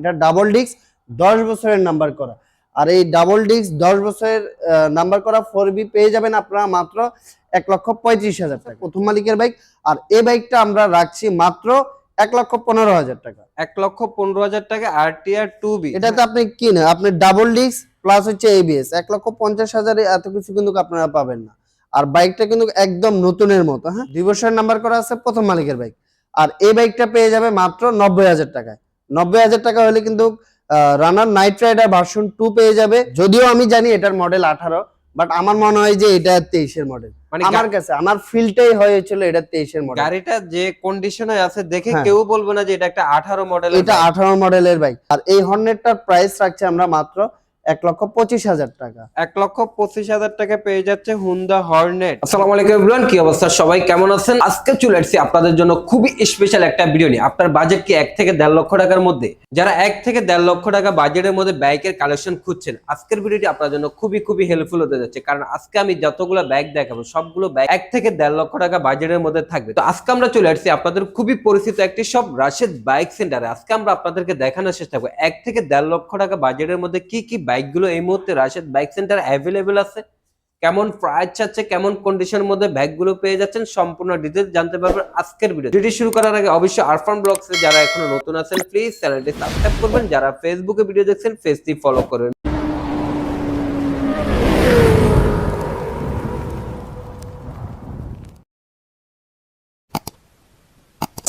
এটা double disc দশ বছরের নাম্বার করা। আর এই ডাবল ডিস্ক দশ বছরের নাম্বার করা ফোর বি পেয়ে যাবেন আপনারা মাত্র এক লক্ষ পঁয়ত্রিশ হাজার টাকা। প্রথম মালিকের বাইক আর এই বাইকটা আমরা রাখছি মাত্র এক লক্ষ পনেরো হাজার টাকা। এক লক্ষ পনেরো হাজার টাকা আর টি আর টু বি এটাতে আপনি কি না আপনি ডাবল ডিস্ক প্লাস হচ্ছে এবিএস এক লক্ষ পঞ্চাশ হাজারে এত কিছু কিন্তু আপনারা পাবেন না। আর বাইকটা কিন্তু একদম নতুনের মতো হ্যাঁ? দুই বছরের নাম্বার করা আছে প্রথম মালিকের বাইক আর এই বাইকটা পেয়ে যাবে মাত্র নব্বই হাজার টাকায়। নব্বই হাজার টাকা হলে কিন্তু runner knight rider version two পেয়ে যাবে। যদিও আমি জানি এটার মডেল আঠারো বাট আমার মনে হয় যে এটা তেইশের মডেল মানে আমার কাছে আমার ফিলটাই হয়েছিল এটা তেইশের মডেল গাড়িটা যে কন্ডিশনে আছে দেখে হ্যাঁ। কেউ বলব না যে এটা একটা আঠারো মডেল এটা আঠারো মডেলের বাইক আর এই হর্নেটটার প্রাইস রাখছে আমরা মাত্র এক লক্ষ পঁচিশ হাজার টাকা। এক লক্ষ পঁচিশ হাজার টাকা পেয়ে যাচ্ছে হুন্ডা হর্নেট আসসালামু আলাইকুম এভরিওয়ান কি অবস্থা? সবাই কেমন আছেন? আজকে চলে আসছি আপনাদের জন্য খুবই স্পেশাল একটা ভিডিও নিয়ে। আপনার বাজেট কি এক থেকে দেড় লক্ষ টাকার মধ্যে? যারা এক থেকে দেড় লক্ষ টাকা বাজেটের মধ্যে বাইকের কালেকশন খুঁজছেন আজকের ভিডিওটি আপনার জন্য খুবই খুবই হেল্পফুল হতে যাচ্ছে। কারণ আজকে আমি যতগুলো বাইক দেখাবো সবগুলো বাইক এক থেকে দেড় লক্ষ টাকা বাজেটের মধ্যে থাকবে। তো আজকে আমরা চলে আসছি আপনাদের খুবই পরিচিত একটি সব রাশেদ বাইক সেন্টারে আজকে আমরা আপনাদেরকে দেখানোর চেষ্টা করব এক থেকে দেড় লক্ষ টাকা বাজেটের মধ্যে কি কি বাইকগুলো এই মুহূর্তে রাশেদ বাইক সেন্টার অ্যাভেলেবেল আছে। কেমন প্রাইস চাচ্ছে, কেমন কন্ডিশনের মধ্যে ব্যাগগুলো পেয়ে যাচ্ছেন, সম্পূর্ণ ডিটেলস জানতে পারবেন আজকের ভিডিও ভিডিও শুরু করার আগে অবশ্যই আরফান ব্লগসে যারা এখনও নতুন আছেন প্লিজ চ্যানেলটি সাবস্ক্রাইব করবেন। যারা ফেসবুকে ভিডিও দেখছেন ফেসটি ফলো করবেন।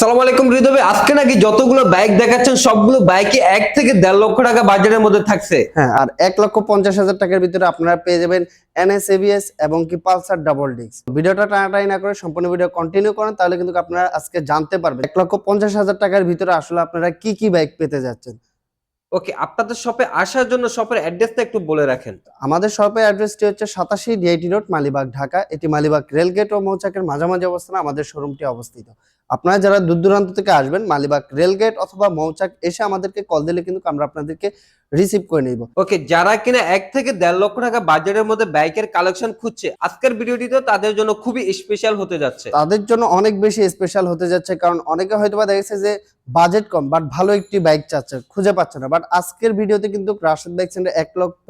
সালাম আলাইকুম ভাই, আজকে নাকি যতগুলো বাইক দেখাচ্ছেন সবগুলো বাইকে এক থেকে দেড় লক্ষ টাকা বাজারের মধ্যে থাকছে। হ্যাঁ আর এক লক্ষ পঞ্চাশ হাজার টাকার ভিতরে আপনারা পেয়ে যাবেন এনএস এবিএস এবং কি পালসার ডাবল ডিস্ক ভিডিওটা টানাটানি না করে সম্পূর্ণ ভিডিও কন্টিনিউ করেন তাহলে কিন্তু আপনারা আজকে জানতে পারবেন এক লক্ষ পঞ্চাশ হাজার টাকার ভিতরে আসলে আপনারা কি কি বাইক পেতে যাচ্ছেন। ওকে আপনাদের শপে আসার জন্য শপের অ্যাড্রেসটা একটু বলে রাখেন। আমাদের শপের অ্যাড্রেসটি হচ্ছে সাতাশি ডিআইটি রোড মালিবাগ ঢাকা। এটি মালিবাগ রেলগেট ও মৌচাকের মাঝামাঝি অবস্থানে আমাদের শোরুমটি অবস্থিত। আপনারা যারা দূর দূরান্ত থেকে আসবেন মালিবাগ রেলগেট অথবা মৌচাক এসে আমাদেরকে কল দিলে কিন্তু আমরা আপনাদেরকে রিসিভ করে নিব। ওকে যারা কিনা এক থেকে দেড় লক্ষ টাকা বাজারের মধ্যে বাইকের কালেকশন খুঁজছে আজকের ভিডিওটিতে তাদের জন্য খুবই স্পেশাল হতে যাচ্ছে। তাদের জন্য অনেক বেশি স্পেশাল হতে যাচ্ছে কারণ অনেকে হয়তো বা দেখেছে যে বাজেট কম বাট ভালো একটি বাইক চাচ্ছে খুঁজে পাচ্ছে না। বাট আজকের ভিডিওতে কিন্তু রাশেদ বাইক সেন্টার এক লক্ষ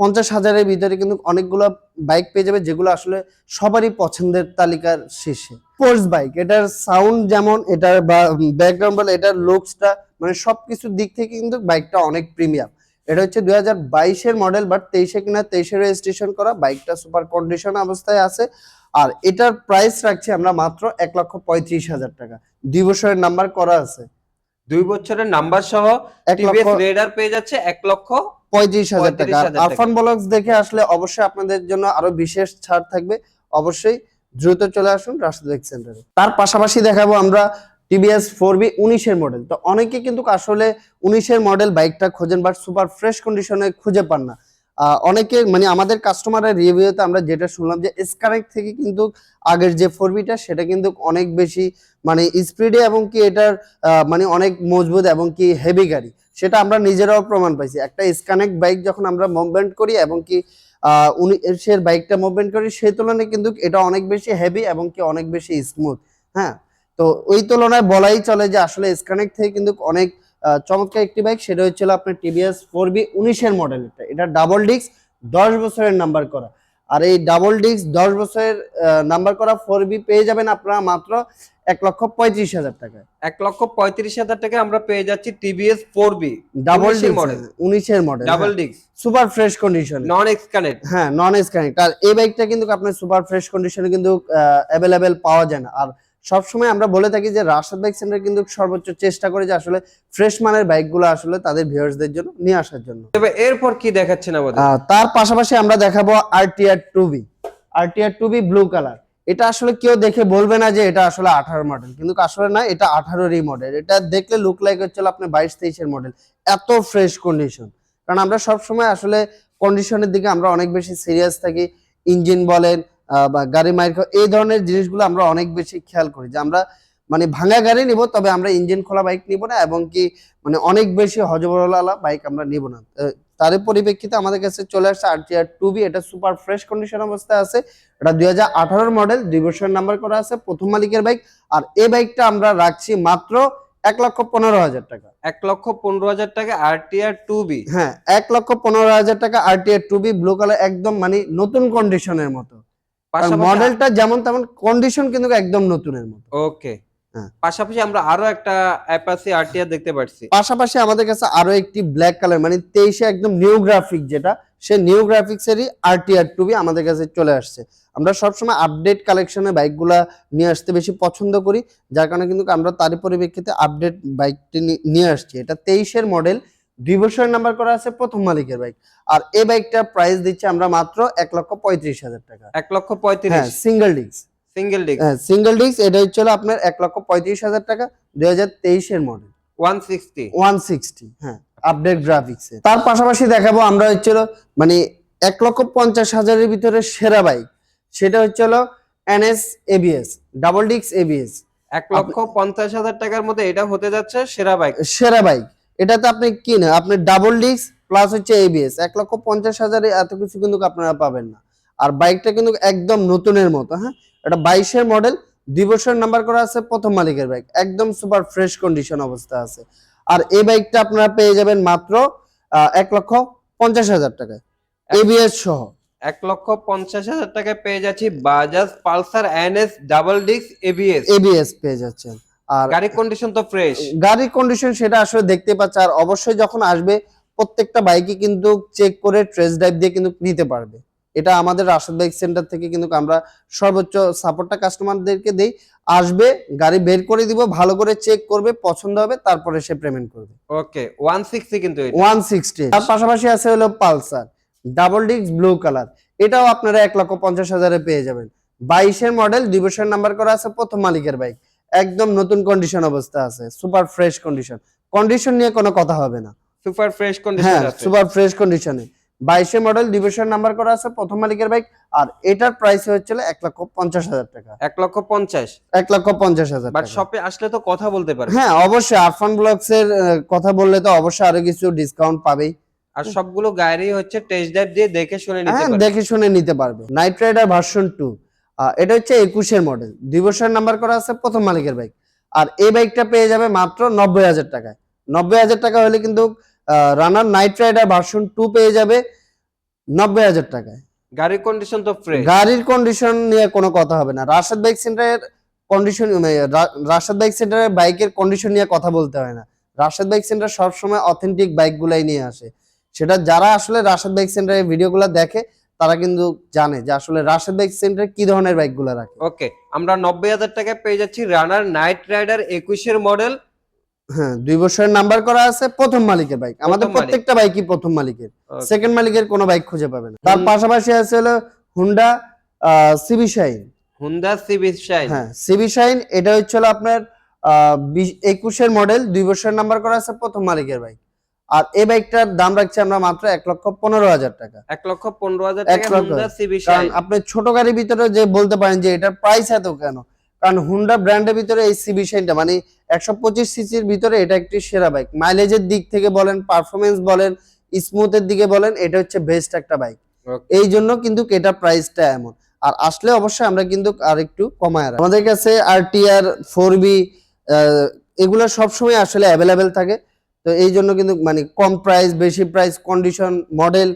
পঞ্চাশ হাজারের ভিতরে কিন্তু অনেকগুলো বাইক পেয়ে যাবে যেগুলো আসলে সবারই পছন্দের তালিকার শীর্ষে স্পোর্টস বাইক এটার সাউন্ড যেমন এটার ব্যাকগ্রাউন্ড বলে এটার লুকসটা মানে সবকিছুর দিক থেকে কিন্তু বাইকটা অনেক প্রিমিয়াম এটা হচ্ছে দুই হাজার বাইশের মডেল বাট তেইশে কিনা তেইশে রেজিস্ট্রেশন করা বাইকটা সুপার কন্ডিশন অবস্থায় আছে। আর এটার প্রাইস রাখছি আমরা মাত্র এক লক্ষ পঁয়ত্রিশ হাজার টাকা। দুই বছরের নাম্বার করা আছে। দুই বছরের নাম্বার সহ এক লক্ষ রেডার পেয়ে যাচ্ছে এক লক্ষ পঁয়ত্রিশ হাজার টাকা। 35,000 আরফান ব্লগস দেখে আসলে অবশ্যই আপনাদের জন্য আরও বিশেষ ছাড় থাকবে। অবশ্যই দ্রুত চলে আসুন রাশিদ সেন্টারে তার পাশাপাশি দেখাবো আমরা টিভিএস ফোর বি উনিশের মডেল তো অনেকে কিন্তু আসলে উনিশের মডেল বাইকটা খোঁজেন বাট সুপার ফ্রেশ কন্ডিশনে খুঁজে পান না। অনেকে মানে আমাদের কাস্টমারের রিভিউতে আমরা যেটা শুনলাম যে এসকারেক্ট থেকে কিন্তু আগের যে ফোর বিটা সেটা কিন্তু অনেক বেশি মানে স্পিডে এবং কি এটার মানে অনেক মজবুত এবং কি হেভি গাড়ি। সেটা আমরা নিজেরাও প্রমাণ পাইছি। একটা স্কানেক্ট বাইক যখন আমরা মুভমেন্ট করি এবং কি উনি সে বাইকটা মুভমেন্ট করি, সেই তুলনায় কিন্তু এটা অনেক বেশি হেভি এবং কি অনেক বেশি স্মুথ হ্যাঁ? তো ওই তুলনায় বলাই চলে যে আসলে স্কানেক্ট থেকে কিন্তু অনেক চমৎকার একটি বাইক সেটা হচ্ছিল আপনার টিভিএস ফোর বি উনিশের মডেল এটা এটা ডাবল ডিস্ক দশ বছরের নাম্বার করা। আর এই ডাবল ডিস্ক দশ বছরের নাম্বার করা ফোর বি পেয়ে যাবেন আপনারা মাত্র এক লক্ষ পঁয়ত্রিশ হাজার টাকা এক লক্ষ পঁয়ত্রিশ হাজার টাকা আমরা পেয়ে যাচ্ছি TVS four B double disc model উনিশের model double disc super fresh condition non X connect হ্যাঁ নন এক্স কানেক্ট আর এই বাইকটা কিন্তু আপনার সুপার ফ্রেশ কন্ডিশনে কিন্তু অ্যাভেলেবেল পাওয়া যায় না। আর সবসময় আমরা বলে থাকি যে রাশাদ বাইক সেন্টার কিন্তু সর্বোচ্চ চেষ্টা করে যে আসলে ফ্রেশ মানের বাইকগুলো আসলে তাদের ভিউয়ার্সদের জন্য নিয়ে আসার জন্য। তবে এরপর কি দেখাচ্ছেন আমাদের? তার পাশাপাশি আমরা দেখাবো RTR two B RTR two B blue colour এটা আসলে কেউ দেখে বলবে না যে এটা আসলে আঠারো মডেল কিন্তু আসলে না এটা আঠারোরই মডেল এটা দেখলে লুক লাইক হচ্ছিল আপনি বাইশ তেইশের মডেল এত ফ্রেশ কন্ডিশন কারণ আমরা সবসময় আসলে কন্ডিশনের দিকে আমরা অনেক বেশি সিরিয়াস থাকি। ইঞ্জিন বলেন বা গাড়ি মাইর এই ধরনের জিনিসগুলো আমরা অনেক বেশি খেয়াল করি যে আমরা মানে ভাঙা গাড়ি নিব তবে আমরা ইঞ্জিন খোলা বাইক নিব না এবং কি মানে অনেক বেশি হজবরলা বাইক আমরা নিব না। তার পরিপ্রেক্ষিতে আমাদের কাছে চলে আসছে আরটিআর টু বি এটা সুপার ফ্রেশ কন্ডিশন অবস্থায় আছে। এটা দুই হাজার মডেল দুই বছরের নাম্বার করা আছে প্রথম মালিকের বাইক। আর এই বাইকটা আমরা রাখছি মাত্র এক লক্ষ পনেরো হাজার টাকা। এক লক্ষ পনেরো হাজার টাকা আরটিআর টু বি হ্যাঁ এক লক্ষ পনেরো হাজার টাকা RTR two B blue colour একদম মানে নতুন কন্ডিশনের মতো। মডেলটা যেমন তেমন কন্ডিশন কিন্তু একদম নতুনের মতো। ওকে হ্যাঁ। পাশাপাশি আমরা আরও একটা অ্যাপাসি আরটিআর দেখতে পাচ্ছি পাশাপাশি আমাদের কাছে আরও একটি ব্ল্যাক কালার মানে তেইশে একদম নিউ গ্রাফিক যেটা সে নিউ গ্রাফিক্সেরই আরটিআর টুবি আমাদের কাছে চলে আসছে। আমরা সবসময় আপডেট কালেকশনের বাইকগুলা নিয়ে আসতে বেশি পছন্দ করি যার কারণে কিন্তু আমরা তারই পরিপ্রেক্ষিতে আপডেট বাইকটি নিয়ে আসছি। এটা তেইশের মডেল দুই বছরের নাম্বার করা আছে প্রথম মালিকের বাইক। আর এই বাইকটার প্রাইস দিচ্ছি আমরা মাত্র এক লক্ষ পঁয়ত্রিশ হাজার টাকা। এক লক্ষ হ্যাঁ পঁয়ত্রিশ সিঙ্গেল ডিস্ক সিঙ্গেল ডিস্ক হ্যাঁ সিঙ্গেল ডিস্ক এটা হচ্ছে হলো আপনার এক লক্ষ পঁয়ত্রিশ হাজার টাকা দুই হাজার তেইশের model one sixty one sixty হ্যাঁ আপডেট গ্রাফিক্স তার পাশাপাশি দেখাবো আমরা হচ্ছিল মানে এক লক্ষ পঞ্চাশ হাজারের ভিতরে সেরা বাইক সেটা হচ্ছে হলো এনএস এবিএস ডাবল ডিক্স এবিএস এক লক্ষ পঞ্চাশ হাজার টাকার মধ্যে এটা হতে যাচ্ছে সেরা বাইক। সেরা বাইক। এটাতে আপনি কি না আপনি ডাবল ডিস্ক প্লাস হচ্ছে এবিএস এক লক্ষ পঞ্চাশ হাজারে এত কিছু কিন্তু আপনারা পাবেন না। আর বাইকটা কিন্তু একদম নতুনের মতো হ্যাঁ? এটা বাইশের মডেল দুই বছর নাম্বার করা আছে প্রথম মালিকের বাইক একদম সুপার ফ্রেশ কন্ডিশন অবস্থা আছে। আর এই বাইকটা আপনারা পেয়ে যাবেন মাত্র এক লক্ষ পঞ্চাশ হাজার টাকায়। এবিএস সহ। এক লক্ষ পঞ্চাশ হাজার টাকায় পেয়ে যাচ্ছি Bajaj Pulsar NS double disc ABS ABS পেয়ে যাচ্ছেন। আর গাড়ির কন্ডিশন তো ফ্রেশ গাড়ির কন্ডিশন সেটা আসলে দেখতে পাচ্ছে আর অবশ্যই যখন আসবে প্রত্যেকটা বাইকই কিন্তু চেক করে ট্রেস ড্রাইভ দিয়ে কিন্তু নিতে পারবে। এটা আমাদের রাশেদ বাইক সেন্টার থেকে কিন্তু আমরা সর্বোচ্চ সাপোর্টটা কাস্টমারদেরকে দেই। আসবে গাড়ি বের করে দিব ভালো করে চেক করবে পছন্দ হবে তারপরে সে পেমেন্ট করবে। ওকে ওয়ান সিক্সটি কিন্তু এটা। ওয়ান সিক্সটি তার পাশাপাশি আছে হলো Pulsar double disc blue colour এটাও আপনারা এক লক্ষ পঞ্চাশ হাজারে পেয়ে যাবেন। বাইশের মডেল দুই বছর নাম্বার করা আছে প্রথম মালিকের বাইক একদম নতুন কন্ডিশন অবস্থা আছে সুপার ফ্রেশ কন্ডিশন কন্ডিশন নিয়ে কোনো কথা হবে না। সুপার ফ্রেশ কন্ডিশন হ্যাঁ আছে। সুপার ফ্রেশ কন্ডিশনে বাইশে মডেল ডিভিশন নাম্বার করা আছে প্রথম মালিকের বাইক আর এটার প্রাইস হচ্ছিল এক লক্ষ পঞ্চাশ হাজার টাকা। এক লক্ষ পঞ্চাশ। এক লক্ষ পঞ্চাশ হাজার বাট শপে আসলে তো কথা বলতে পারবে। হ্যাঁ অবশ্যই আরফান ব্লগস এর কথা বললে তো অবশ্যই আরও কিছু ডিসকাউন্ট পাবেই। আর সবগুলো গাড়ি হচ্ছে টেস্ট ড্রাইভ দিয়ে দেখে শুনে নিতে হ্যাঁ পারবে। দেখে শুনে নিতে পারবে। নাইট রাইডার ভার্সন টু এটা হচ্ছে একুশের মডেল দুই বছর নাম্বার করা আছে প্রথম মালিকের বাইক আর এই বাইকটা পেয়ে যাবে মাত্র নব্বই হাজার টাকায়। নব্বই হাজার টাকা হলে কিন্তু Runner Knight Rider version two পেয়ে যাবে নব্বই হাজার টাকায়। গাড়ির কন্ডিশন তো ফ্রেশ গাড়ির কন্ডিশন নিয়ে কোনো কথা হবে না। রাশেদ বাইক সেন্টারের কন্ডিশন রাশেদ বাইক সেন্টারের বাইকের কন্ডিশন নিয়ে কথা বলতে হয় না। রাশেদ বাইক সেন্টার সবসময় অথেন্টিক বাইকগুলাই নিয়ে আসে। সেটা যারা আসলে রাশেদ বাইক সেন্টারের ভিডিওগুলো দেখে তারা কিন্তু জানে যে আসলে রাশেদ বাইক সেন্টার কি ধরনের বাইকগুলো রাখে। ওকে আমরা নব্বই হাজার টাকায় পেয়ে যাচ্ছি রানার নাইট রাইডার একুশের মডেল। হ্যাঁ দুই বছরের নাম্বার করা আছে প্রথম মালিকের বাইক। আমাদের প্রত্যেকটা বাইকই প্রথম মালিকের। সেকেন্ড মালিকের কোনো বাইক খুঁজে পাবে না। তার পাশাপাশি আছে হলো Honda CB Shine Honda CB Shine হ্যাঁ সিবি শাইন এটা হচ্ছে হলো আপনার একুশের মডেল দুই বছরের নাম্বার করা আছে প্রথম মালিকের বাইক। আর এই বাইকটার দাম রাখছি আমরা মাত্র এক লক্ষ পনেরো হাজার টাকা। এক লক্ষ পনেরো হাজার টাকা আপনি ছোট গাড়ির ভিতরে যে বলতে পারেন যে এটার প্রাইস এত কেন? কারণ হুন্ডা ব্র্যান্ডের ভিতরে এই সিবি শাইনটা মানে একশো পঁচিশ সিসির ভিতরে এটা একটি সেরা বাইক মাইলেজের দিক থেকে বলেন পারফরমেন্স বলেন স্মুথের দিকে বলেন এটা হচ্ছে বেস্ট একটা বাইক এই জন্য কিন্তু এটার প্রাইসটা এমন। আর আসলে অবশ্যই আমরা কিন্তু আর একটু কমায়। আমাদের কাছে আর টিআর ফোর বি এগুলো সবসময় আসলে অ্যাভেলেবেল থাকে। তো এই জন্য কিন্তু মানে কম প্রাইস বেশি প্রাইস কন্ডিশন মডেল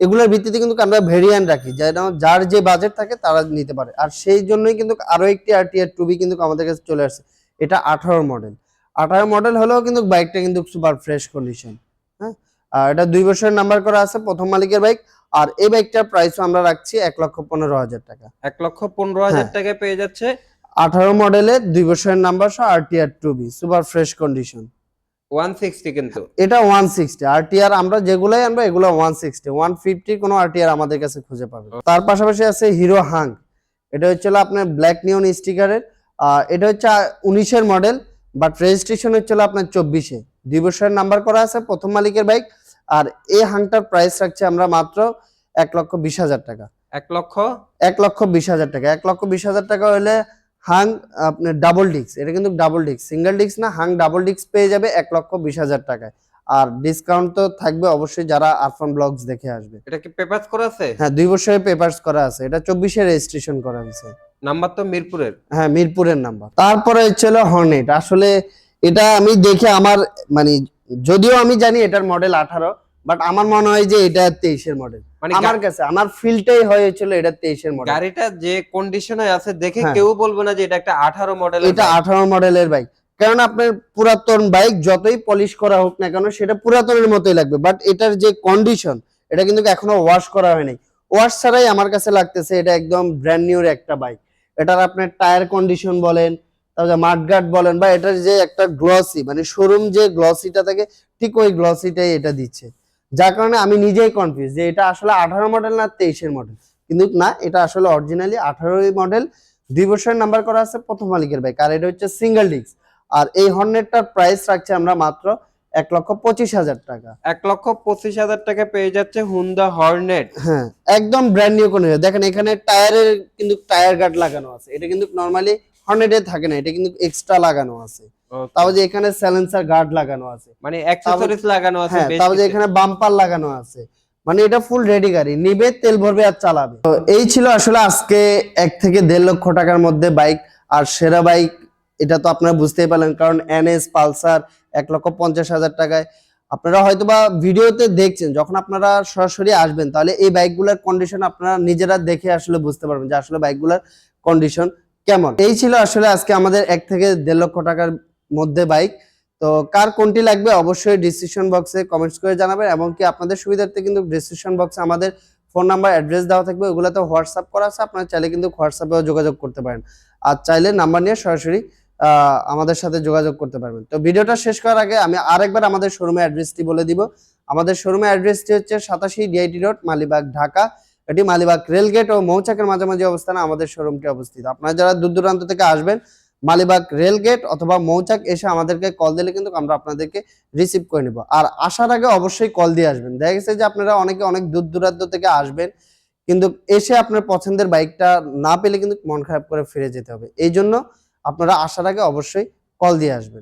এগুলোর ভিত্তিতে কিন্তু আমরা ভেরিয়েন্ট রাখি। যেন যার যে বাজেট থাকে তারা নিতে পারে। আর সেই জন্যই কিন্তু আরও একটি আর টিআর টু বি কিন্তু আমাদের কাছে চলে আসছে। এটা আঠারো মডেল আঠারো মডেল হলেও কিন্তু বাইকটা কিন্তু সুপার ফ্রেশ কন্ডিশন হ্যাঁ? আর এটা দুই বছরের নাম্বার করা আছে প্রথম মালিকের বাইক আর এই বাইকটার প্রাইসও আমরা রাখছি এক লক্ষ পনেরো হাজার টাকা। এক লক্ষ পনেরো হাজার হ্যাঁ। টাকায় পেয়ে যাচ্ছে। আঠারো মডেলের দুই বছরের নাম্বার সহ আর TR two B super fresh condition one sixty কিন্তু। এটা ওয়ান সিক্সটি। আর আমরা যেগুলাই আনব এগুলো ওয়ান সিক্সটি। ওয়ান ফিফটি কোনো আর টিআর আমাদের কাছে খুঁজে পাবে। তার পাশাপাশি আছে হিরো হাং এটা হচ্ছে আপনার ব্ল্যাক নিয়ন স্টিকারের এটা হচ্ছে উনিশের মডেল বাট রেজিস্ট্রেশন হচ্ছে আপনার চব্বিশে। দুই বছরের নাম্বার করা আছে প্রথম মালিকের বাইক আর এই হাংটার প্রাইস রাখছি আমরা মাত্র এক লক্ষ বিশ হাজার টাকা। এক লক্ষ? এক লক্ষ বিশ হাজার টাকা। এক লক্ষ বিশ হাজার টাকা হলে হাং আপনার ডাবল ডিস্ক এটা কিন্তু ডাবল ডিস্ক সিঙ্গেল ডিস্ক না হাং ডাবল ডিস্ক পেয়ে যাবে এক লক্ষ বিশ হাজার টাকায়। আর ডিসকাউন্ট তো থাকবে অবশ্যই যারা আরফান ব্লগস দেখে আসবে। এটা কি পেপার করা আছে? হ্যাঁ দুই বছরের পেপার্স করা আছে এটা চব্বিশে রেজিস্ট্রেশন করা হয়েছে। নাম্বার তো মিরপুরের। হ্যাঁ মিরপুরের নাম্বার তারপরে ছিল হর্নেট আসলে এটা আমি দেখে আমার মানে যদিও আমি জানি এটার মডেল আঠারো বাট আমার মনে হয় যে এটা তেইশের মডেল মানে আমার কাছে আমার ফিলটাই হয়েছিল এটা তেইশের মডেল গাড়িটা যে কন্ডিশনে আছে দেখে হ্যাঁ। কেউ বলবে না যে এটা একটা আঠারো মডেল এটা আঠারো মডেলের বাইক কারণ আপনার পুরাতন বাইক যতই পলিশ করা হোক না কেন সেটা পুরাতনের মতোই লাগবে। বাট এটার যে কন্ডিশন এটা কিন্তু এখনও ওয়াশ করা হয়নি। ওয়াশ ছাড়াই আমার কাছে লাগতেছে এটা একদম ব্র্যান্ড নিউর একটা বাইক এটার আপনার টায়ার কন্ডিশন বলেন তারপরে মাঠগার্ড বলেন বা এটার যে একটা গ্লসি মানে শোরুম যে গ্লসিটা থাকে ঠিক ওই গ্লসিটাই এটা দিচ্ছে। যার কারণে আমি নিজেই কনফিউজ যে এটা আসলে আঠারো মডেল না তেইশের মডেল কিন্তু না এটা আসলে অরিজিনালি আঠারোই মডেল দুই বছরের নাম্বার করা আছে প্রথম মালিকের বাইক আর এটা হচ্ছে সিঙ্গেল ডিস্ক আর এই হর্নেটটার প্রাইস রাখছে আমরা মাত্র এক লক্ষ পঁচিশ হাজার টাকা। এক লক্ষ পঁচিশ হাজার টাকা পেয়ে যাচ্ছে হুন্ডা হর্নেট হ্যাঁ একদম ব্র্যান্ড নিউ কোনো দেখেন এখানে টায়ারের কিন্তু টায়ার গার্ড লাগানো আছে। এটা কিন্তু নর্মালি হর্নেটে থাকে না এটা কিন্তু এক্সট্রা লাগানো আছে। তাও যে এখানে স্যালেন্সার গার্ড লাগানো আছে। মানে অ্যাক্সেসরিজ লাগানো আছে হ্যাঁ তাও যে। এখানে বাম্পার লাগানো আছে। মানে এটা ফুল রেডি গাড়ি নিবে তেল ভরবে আর চালাবে। তো এই ছিল আসলে আজকে এক থেকে দেড় লক্ষ টাকার মধ্যে বাইক আর সেরা বাইক এটা তো আপনারা বুঝতেই পারলেন কারণ এনএস পালসার এক লক্ষ পঞ্চাশ হাজার টাকায়। আপনারা হয়তোবা ভিডিওতে দেখছেন যখন আপনারা সরাসরি আসবেন তাহলে এই বাইকগুলোর কন্ডিশন আপনারা নিজেরা দেখে আসলে বুঝতে পারবেন যে আসলে বাইকগুলোর কন্ডিশন কেমন। এই ছিল আসলে আজকে আমাদের এক থেকে দেড় লক্ষ টাকার মধ্যে বাইক তো কার কোনটি লাগবে অবশ্যই ডিসক্রিপশন বক্সে কমেন্টস করে জানাবেন এবং কি আপনাদের সুবিধার্থে কিন্তু ডিসক্রিপশন বক্সে আমাদের ফোন নাম্বার অ্যাড্রেস দেওয়া থাকবে। ওগুলোতে হোয়াটসঅ্যাপ করা আছে, আপনারা চাইলে কিন্তু হোয়াটসঅ্যাপেও যোগাযোগ করতে পারেন। আর চাইলে নাম্বার নিয়ে সরাসরি আমাদের সাথে যোগাযোগ করতে পারবেন। তো ভিডিওটা শেষ করার আগে আমি আরেকবার আমাদের শোরুমের অ্যাড্রেসটি বলে দিব। আমাদের শোরুমের অ্যাড্রেসটি হচ্ছে সাতাশি ডিআইটি রোড মালিবাগ, ঢাকা। এটি মালিবাগ রেলগেট ও মৌচাকের মাঝামাঝি অবস্থানে আমাদের শোরুমটি অবস্থিত। আপনারা যারা দূর দূরান্ত থেকে আসবেন মালিবাগ রেলগেট অথবা মৌচাক এসে আমাদেরকে কল দিলে কিন্তু আমরা আপনাদেরকে রিসিভ করে নিব। আর আসার আগে অবশ্যই কল দিয়ে আসবেন। দেখা গেছে যে আপনারা অনেকে অনেক দূর দূরান্ত থেকে আসবেন, কিন্তু এসে আপনার পছন্দের বাইকটা না পেলে কিন্তু মন খারাপ করে ফিরে যেতে হবে। এই জন্য আপনারা আসার আগে অবশ্যই কল দিয়ে আসবেন।